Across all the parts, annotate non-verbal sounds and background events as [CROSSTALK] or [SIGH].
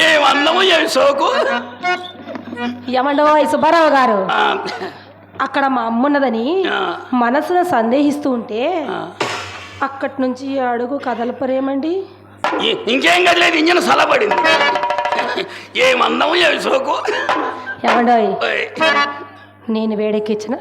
ఏం ఏమి సోకు ఏమండో సుబ్బారావు గారు? అక్కడ మా అమ్మున్నదని ఆ, మనసున సందేహిస్తూ ఉంటే. అక్కడి నుంచి అడుగు కదలపరేమండి? ఇంకేం కదలేదు ఇంజన్ సలబడింది. ఏం ఏమి సోకు. నేను వేడెక్కించిన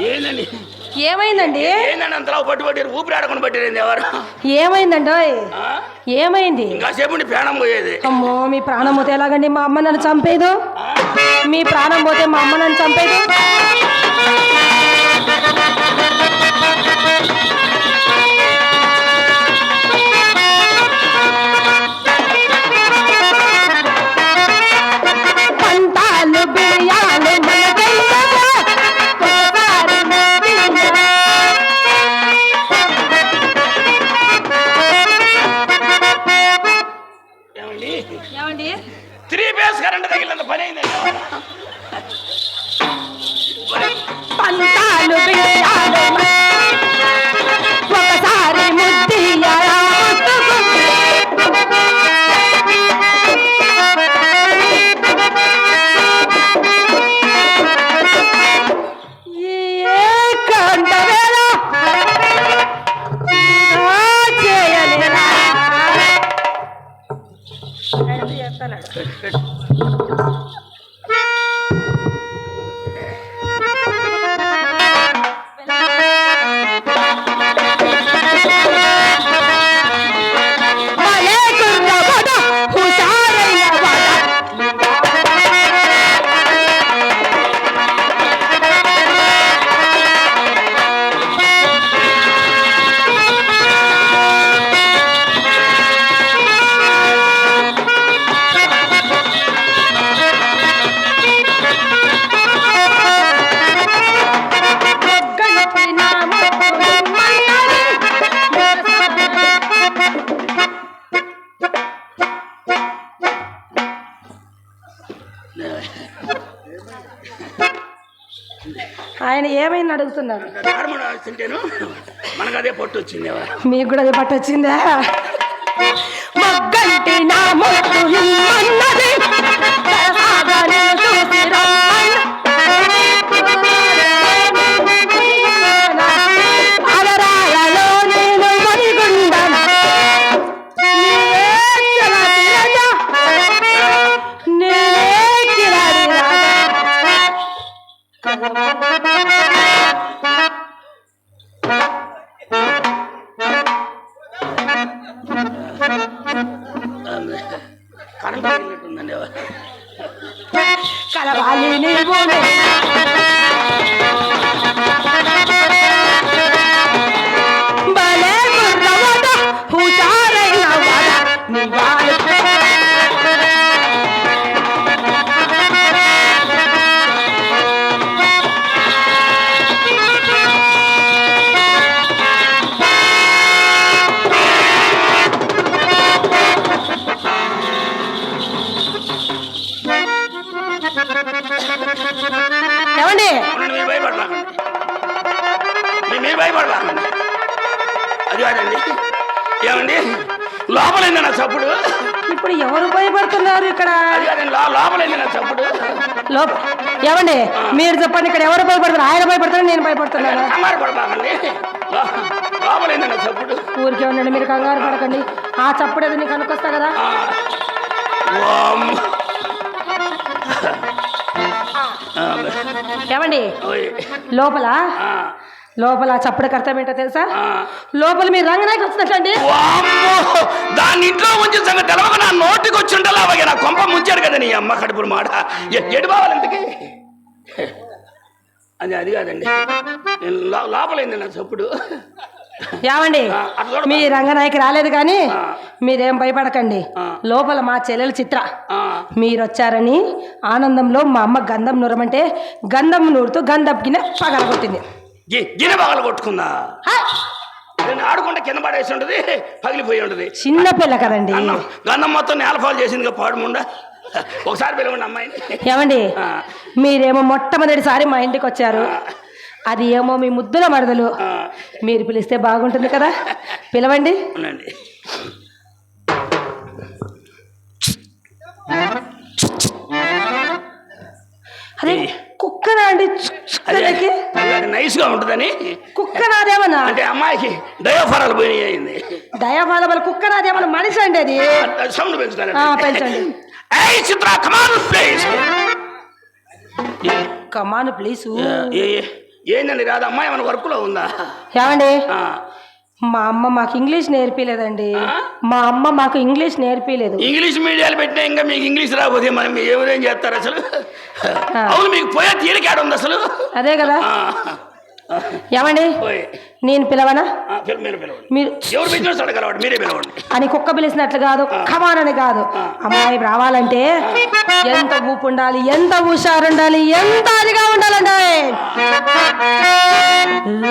ఏందని? ఏమైందండి? ఏందని అంతలా పట్టు పట్టారు? ఊపిరి ఆడకుండా పట్టారు ఎవరు? ఏమైందండోయ్? ఆ? ఏమైంది? ఇంకాసేపు ప్రాణం పోయేది. అమ్మో మీ ప్రాణం పోతే ఎలాగండి మా అమ్మ నన్ను చంపేదు? మీ ప్రాణం పోతే మా అమ్మ నన్ను చంపేదు? పని అయింది ఆయన ఏమైంది అడుగుతున్నారు? హార్మోన్ తింటేను మనకు అదే పొట్టు వచ్చింది మీకు కూడా అది మగ్గంటి నా మొట్టు మీరు చెప్పండి ఇక్కడ ఎవరు భయపడుతున్నారు ఆయన భయపడుతున్నారు నేను భయపడుతున్నాను. ఊరికే ఉండండి మీరు కంగారు పడకండి. ఆ చప్పుడు ఏదో నీకు అనుకొస్తా కదా? ఏమండి. లోపల? ఆ, లోపల చప్పుడు అర్థం ఏంటో తెలుసా. లోపల మీ రంగనాయకి వచ్చినట్లండి వామ్మో దాన్ని ఇంట్లో ఉంచి సంగతి తెలవక నా నోటికి వచ్చి ఉండాలి అలాగే నా కొంప ముంచాడు కదా నీ అమ్మ కడుపులు మాట. ఎ- ఎటు పోవాలి ఇంతకి? అది అది కాదండి. నేను లోపలైంది నా చప్పుడు. ఏమండి. మీ రంగనాయకి రాలేదు కానీ. మీరేం భయపడకండి. లోపల మా చెల్లెలు చిత్ర. మీరు వచ్చారని ఆనందంలో మా అమ్మ గంధం నూరమంటే గంధం నూరుతూ గంధం కింద పగలగొట్టింది గిన్నె పగల కొట్టుకుందా? నేను ఆడుకుంటే కింద పడేసి ఉంటుంది పగిలిపోయి ఉంటుంది. చిన్న పిల్ల కదండి. గన్నం మొత్తం నేలపాలు చేసింది పాడుముండా. ఒకసారి పిలవండి అమ్మాయిని. ఏమండి? మీరేమో మొట్టమొదటిసారి మా ఇంటికి వచ్చారు. అది ఏమో మీ ముద్దుల మరదలు మీరు పిలిస్తే బాగుంటుంది కదా? పిలవండి. ఉండండి అదే కుక్కనా అండి? అదే. కుక్కలకి? అది నైస్గా ఉంటుందని. కుక్క నాదేమన్నా అంటే అమ్మాయికి దయోఫరాలు పోయినాయి అయింది. దయాబాల వాళ్ళ కుక్క నాదేమన్నా మనిషి అండి అది? సౌండ్ పెంచుతాను పెంచండి. ఏయ్ Chitra come on please come on please ఏందండి రాదు అమ్మాయి ఏమైనా వర్క్లో ఉందా? ఏమండి? మా అమ్మ మాకు ఇంగ్లీష్ నేర్పిలేదండి? మా అమ్మ మాకు ఇంగ్లీష్ నేర్పిలేదు. ఇంగ్లీష్ మీడియాలు పెట్టినా ఇంకా మీకు ఇంగ్లీష్ రాకపోతే మనం ఎవరేం చేస్తారు అసలు. అవును మీకు పోయే తీరిక ఏడ ఉంది అసలు? అదే కదా. ఏమండి? నేను పిలవనా? మీరు అని కుక్క పిలిచినట్లు కాదు కమాన్ అని కాదు. అమ్మాయి రావాలంటే ఎంత ఊపు ఉండాలి ఎంత హుషారు ఉండాలి ఎంత అదిగా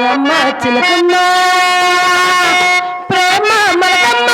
రమ్మ చిలకమ్మ ప్రేమ మలకమ్మ.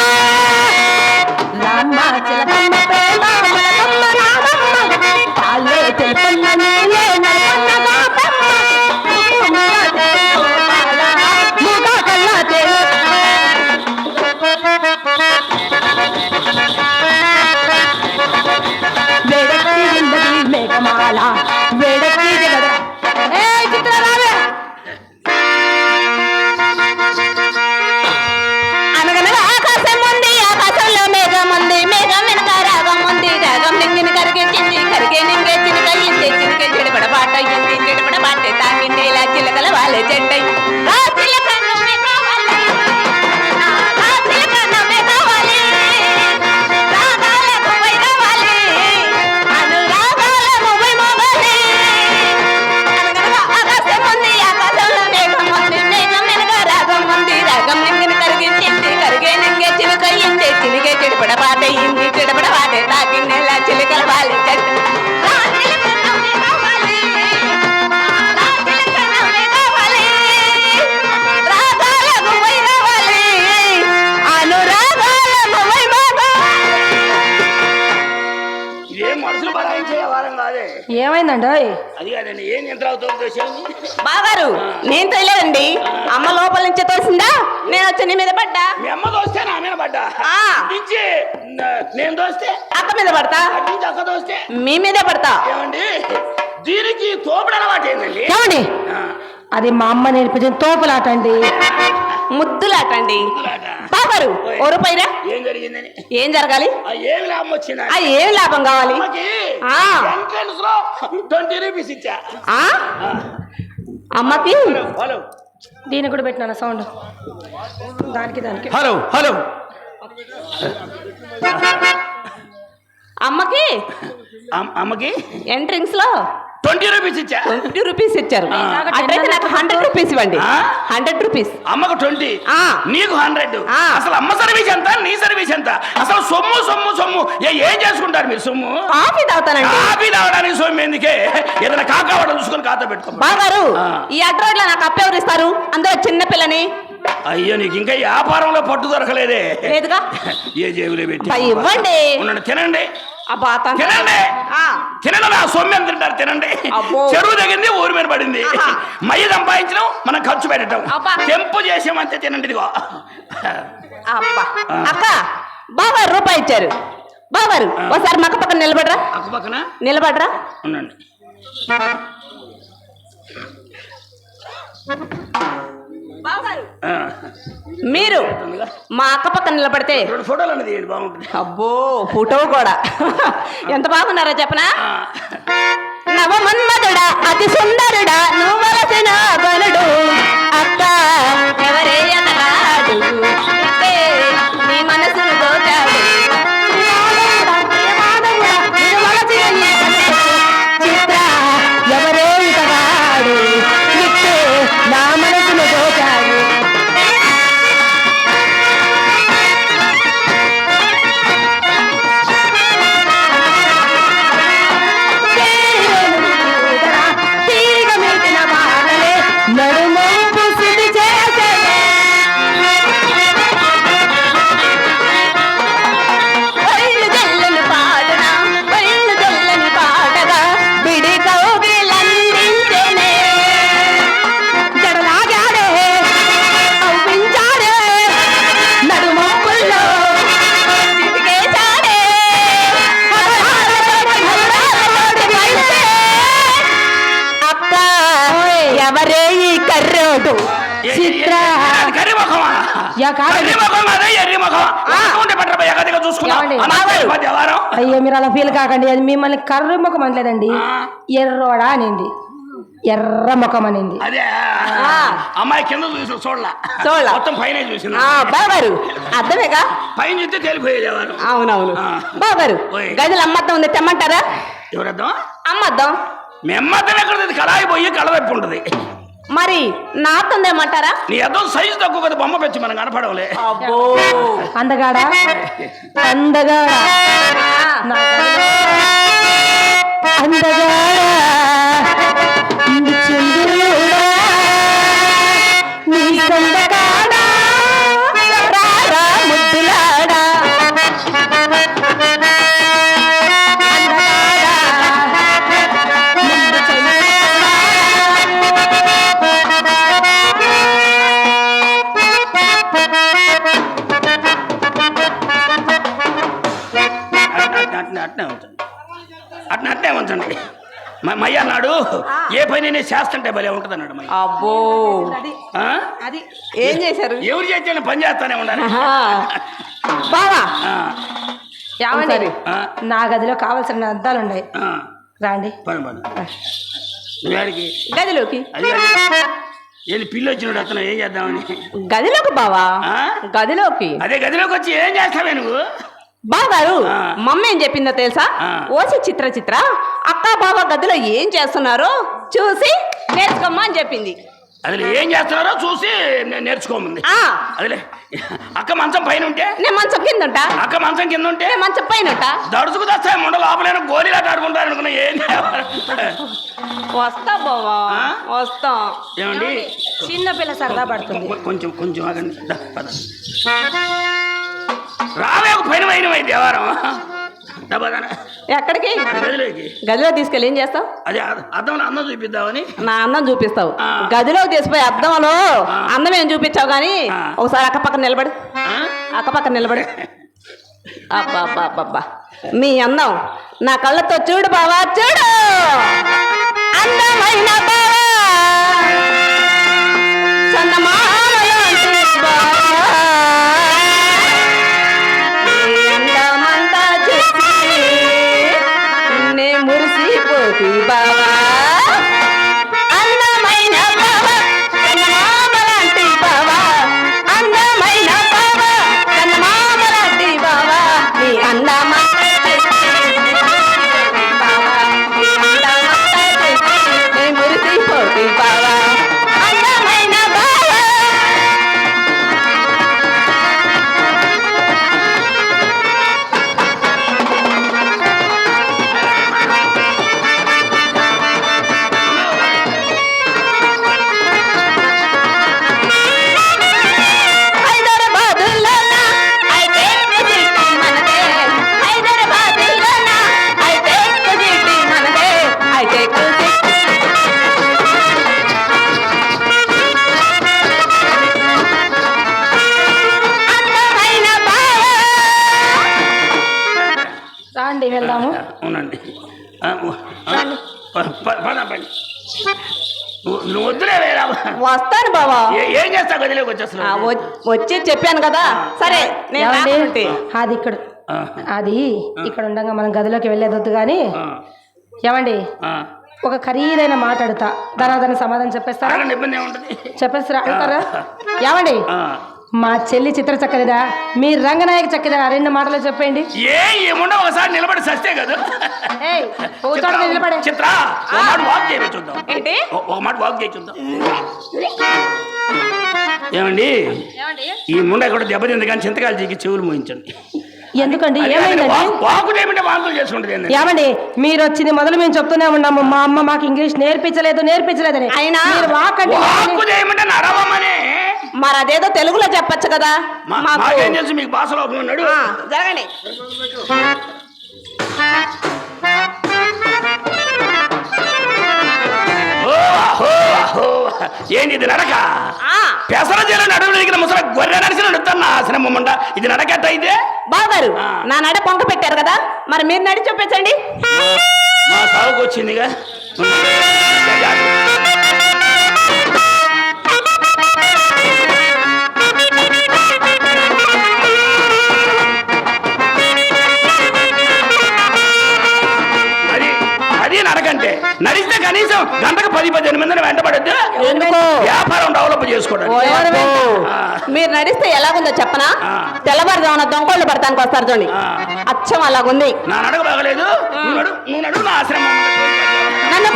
అది కాదండి ఏం యంత్రాలతో తోసేది బాగారు నేను తెలియదండి అమ్మ లోపల నుంచి తోసిందా? నేను వచ్చి నీ మీద పడ్డా? మీ అమ్మ దోస్తే నా మీద పడ్డా. నుంచి నేను దోస్తే అక్క మీద పడతా? నుంచి అక్క దోస్తే మీ మీదే పడతా? ఏమండి? దీనికి తోపుడు అలవాటు ఆ, అది మా అమ్మ నేర్పించిన తోపులాట అండి ముద్దులాటండి. ముద్దులాట. బాగారు ఓ రూపాయిరా? ఏం జరిగిందని? ఏం జరగాలి? ఆ ఏమి లాభం వచ్చిందా ఆ ఏం లాభం కావాలి? అమ్మకి ట్వంటీ రూపీస్ ఇచ్చా. దీనికి కూడా పెట్టినాను సౌండ్? దానికి దానికి. Hello hello. అమ్మకి? అమ్- అమ్మకి? ఎంట్రింగ్స్లో ట్వంటీ రూపీస్ ఇచ్చా. ట్వంటీ రూపీస్ ఇచ్చారు. అట్లయితే నాకు హండ్రెడ్ రూపీస్ ఇవ్వండి? Hundred rupees. అమ్మకు ట్వంటీ. ఆ. నీకు హండ్రెడ్ ఆ. అసలు అమ్మ సర్వీస్ ఎంత నీ సర్వీస్ ఎంత? అసలు సొమ్ము సొమ్ము సొమ్ము. ఏ- ఏం చేసుకుంటారు మీరు సొమ్ము? కాఫీ తాగుతానండి. కాఫీ తాగడానికి సొమ్ము ఎందుకే? ఏదైనా కాకావాడ చూసుకొని కాత పెట్టుకో బాగారు. ఈ అడ్రోడ్లో నాకు అప్పు ఎవరు ఇస్తారు? అందులో చిన్న పిల్లని అయ్యో నీకు ఇంకా వ్యాపారంలో పట్టు దొరకలేదే. లేదుగా? ఏ జేబులో పెట్టి ఇవ్వండి. ఉండండి, తినండి. తినండి. ఆ. తినండి నా సొమ్ము తింటారు తినండి. చెరువు తగింది ఊరి మీద పడింది. మయ్య సంపాదించడం మనం ఖర్చు పెట్టడం. తెంపు చేసామంతే తినండి ఇదిగో. అక్క బాగారు రూపాయి ఇచ్చారు. బాగారు ఆ. ఒకసారి మక్క పక్కన నిలబడరా? అక్క పక్కన? నిలబడరా? ఉండండి. మీరు. మా అక్క పక్కన నిలబడితే రెండు ఫోటోలు అనేది తీయండి, బాగుంటుంది. అబ్బో ఫోటో కూడా. [LAUGHS] ఎంత బాగున్నారో చెప్పనా? నవమన్మధుడా అతి సుందరుడా నువ్వు అయ్యో మీరు అలా ఫీల్ కాకండి. అది మిమ్మల్ని కర్ర ముఖం అనలేదండి. ఎర్రోడా అనింది. ఎర్ర ముఖం అనింది. అదే అమ్మాయి కింద చూసి చూడలా. చూడలా. మొత్తం పైన చూసిన. బాగారు అర్థమేగా? పైన చూస్తే తేలిపోయేది వారు అవునవును ఓయ్. గదిలో అమ్మద్దం ఉంది తెమ్మంటారా? ఎవరద్దాం? అమ్మద్దం. మెమ్మద్దం ఎక్కడ కళాయి పోయి కళవైపు ఉంటుంది. మరి నాతో ఏమంటారా? నీ అద్దం సైజు తక్కువ కదా బొమ్మ పెంచి మనం కనపడవలే. అబ్బో. అందగాడా? అందగాడా? నా అందగాడా? నేను చేస్తుంటే భలే ఉంటుంది అన్నాడు అబ్బో. ఆ? అది ఏం చేశారు? ఎవరు చేస్తే పని చేస్తానే ఉండాలి. బావా. ఆ, ఏమండి? సరే. ఆ, నా గదిలో కావాల్సిన అద్దాలు ఉన్నాయి. ఆ. రాండి. పని పని. నువ్వేడికి? గదిలోకి. అది. ఏంది పిల్లి వచ్చినాడు అతను ఏం చేద్దామని? గదిలోకి బావా. ఆ? గదిలోకి. అదే గదిలోకి వచ్చి ఏం చేస్తావే నువ్వు? బాగారు ఆ. మమ్మీ ఏం చెప్పిందో తెలుసా. ఓసి చిత్ర చిత్ర అక్క బావ గదిలో ఏం చేస్తున్నారో చూసి నేర్చుకోమ్మా అని చెప్పింది. అదిలే ఏం చేస్తున్నారో చూసి నే- నేర్చుకోమంది. అదిలే అక్క మంచం పైన ఉంటే నేను మంచం కింద ఉంటా అక్క మంచం కింద ఉంటే నేను మంచం పైన ఉంటా దడుచుకు తెస్తాయి ముండ లోపలైన గోళీలాట ఆడుకుంటారు అనుకున్నా ఏం వస్తా బావా? వస్తా. ఏమండి? చిన్న పిల్ల సరదా పడుతుంది. కొంచెం కొంచెం ఆగండి. రావే ఒక పైన దేవారం ఎక్కడికి? గదిలోకి. గదిలో తీసుకెళ్ళి ఏం చేస్తావు? అదే అ- అద్దంలో అందం చూపిద్దామని. నా అందం చూపిస్తావు. గదిలోకి తీసిపోయి అద్దంలో. అందం ఏం చూపించావు కానీ. ఒకసారి అక్కపక్కన నిలబడు. ఆ? అక్కపక్కన నిలబడు. [LAUGHS] అబ్బా అబ్బా మీ అందం నా కళ్ళతో చూడు బావా చూడు! అందమైన బావా! నువ్వు వద్దులే వేరా వస్తాను బావా. ఏ- ఏం చేస్తావు గదిలోకి వచ్చేస్తున్నావు? వచ్చి చెప్పాను కదా. సరే అది ఇక్కడ అది ఇక్కడ ఉండగా మనం గదిలోకి వెళ్ళేది వద్దు కానీ ఏమండి. ఒక ఖరీదైన మాట అడుగుతా. దాని సమాధానం చెప్పేస్తారా? అడగండి ఇబ్బంది ఏముంటది? చెప్పేస్తారా? అడుగుతారా? ఏమండి. మా చెల్లి చిత్ర చక్కనిదా మీ రంగనాయక చక్కదా రెండు మాటలు చెప్పండి ఏ ఒకసారి నిలబడి సస్తే కదా. నిలబడే. చిత్ర ఒక మాట వాక్ చేయ చూద్దాం. ఏంటి? ఓ- ఒక మాట వాక్ చేయ చూద్దాం. ఏమండి? ఈ ముండ కూడా దెబ్బతింది కానీ చింతకాయలు చీకి చెవులు మోయించండి. ఎందుకండి? ఏమైందండి? ఏమండి మీరు వచ్చింది మొదలు మేము చెప్తూనే ఉన్నాము. మా అమ్మ మాకు ఇంగ్లీష్ నేర్పించలేదు నేర్పించలేదని. అయినా మీరు వాకండి మరి అదేదో తెలుగులో చెప్పొచ్చు కదా. మాకు మాకేం తెలుసు? మీకు భాషలో ఉన్నాడు. ఆ, జరగండి. ఓ, ఓ, ఓ. ఏంది ఇది నడక? ఆ, పెసర జల్లు నడువు దగ్గర ముసల గొర్రె నడిచిన నడుతున్నా ఆశ్రమం ఇది నడకట్ట అయితే బావగారు ఆ. నా నడ పొంక పెట్టారు కదా. మరి మీరు నడి చూపించండి. మా సాగుకు వచ్చిందిగా. నడిస్తే కనీసం గంటకు పది పదిహేను మందిని వెంటబడద్దు. ఎందుకు? వ్యాపారం డెవలప్. ఆ. మీరు నడిస్తే ఎలాగుందో చెప్పనా. తెల్లవారుజామున దొంగళ్ళు పడతానికి వస్తారు చూడండి. అచ్చం అలాగుంది. నా నడక బాగలేదు నువ్వు నా ఆశ్రమం. నన్ను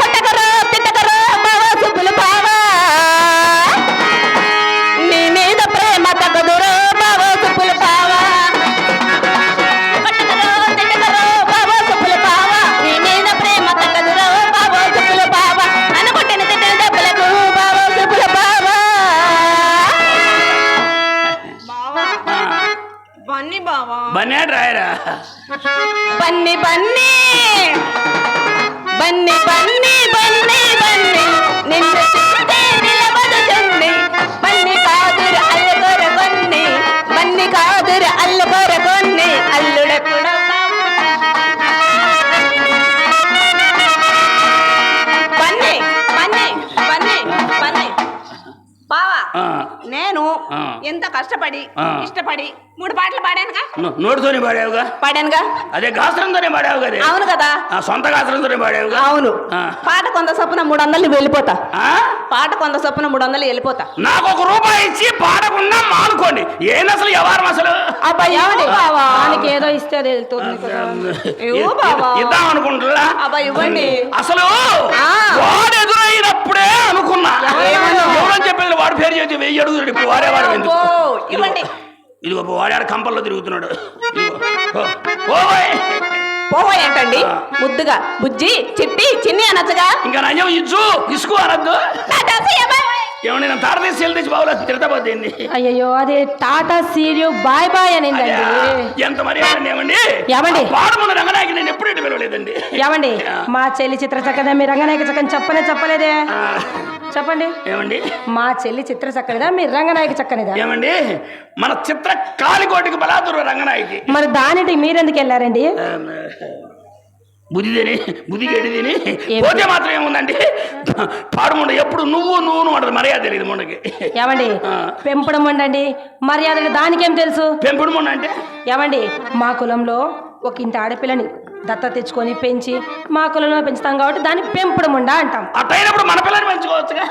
ఆ. ఇష్టపడి మూడు పాటలు పాడానుగా? నోటితోనే పాడావుగా? పాడానుగా? అదే గాస్త్రంతోనే పాడావు కదే అవును కదా. ఆ, సొంత గాస్త్రంతోనే పాడావుగా? అవును. పాట కొంత సొప్పున మూడు వందలు వెళ్ళిపోతా. ఆ? పాట కొంత సొప్పున మూడు వందలు వెళ్ళిపోతా. నాకు ఒక రూపాయి ఇచ్చి పాడకుండా మానుకోండి. ఏంది అసలు ఎవరు అసలు? అబ్బాయి బావా. ఏదో ఇస్తే అది వెళ్తుంది. ఇద్దాం అనుకుంటున్నా. అబ్బా, ఇవ్వండి. అసలు. వాడు ఎదురైనప్పుడే అనుకున్నా? ఎవరని వాడు పేరు చేతి వెయ్యి అడుగుతాడు ఇప్పుడు వాడే వాడు ఎందుకు? అబ్బో, ఇవ్వండి ఇదిగో వాడాడు కంపల్లో తిరుగుతున్నాడు. ఇదిగో. ఓ, ఓయ్. పోవో ఏంటండి ముద్దుగా. బుజ్జి చిట్టి చిన్ని అనొచ్చుగా. ఇంకా నయం ఇచ్చు ఇసుకు అనద్దు. ఏమన్నా నేను తాడదీసి సెల్ తెచ్చి బావులో తిడతాపోతే అయ్యయ్యో అది టాటా సీరియో బాయ్ బాయ్ అనిందండి. ఎంత మర్యాద ఏమండి? ఏమండి? పాడమన్న రంగనాయకి నేను ఎప్పుడు పిలవలేదండి. ఏమండి? మా చెల్లి చిత్ర చక్కదా మీ రంగనాయక చక్కని చెప్పనే చెప్పలేదే. చెప్పండి. ఏమండి? మా చెల్లి చిత్ర చక్కనిదా మీ రంగనాయక చక్కనిదా? ఏమండి? మన చిత్ర కాలికోటికి బలాదురు రంగనాయకి. మరి దానిటి మీరెందుకు వెళ్ళారండి? బుద్ధి తిని బుద్ధి గడ్డి తిని పోతే మాత్రం ఏముందండి? పాడుముండ ఎప్పుడు నువ్వు నువ్వు నువ్వు అంటది మర్యాద తెలియదు ముండకి. ఏమండి. పెంపడం ఉండండి మర్యాదగా దానికేం తెలుసు? పెంపుడు ముండ అంటే? ఏమండి? మా కులంలో ఒక ఇంటి ఆడపిల్లని దత్త తెచ్చుకొని పెంచి మా కులంలో పెంచుతాం కాబట్టి దాన్ని పెంపుడు ముండా అంటాం. అట్టయినప్పుడు మన పిల్లని పెంచుకోవచ్చుగా.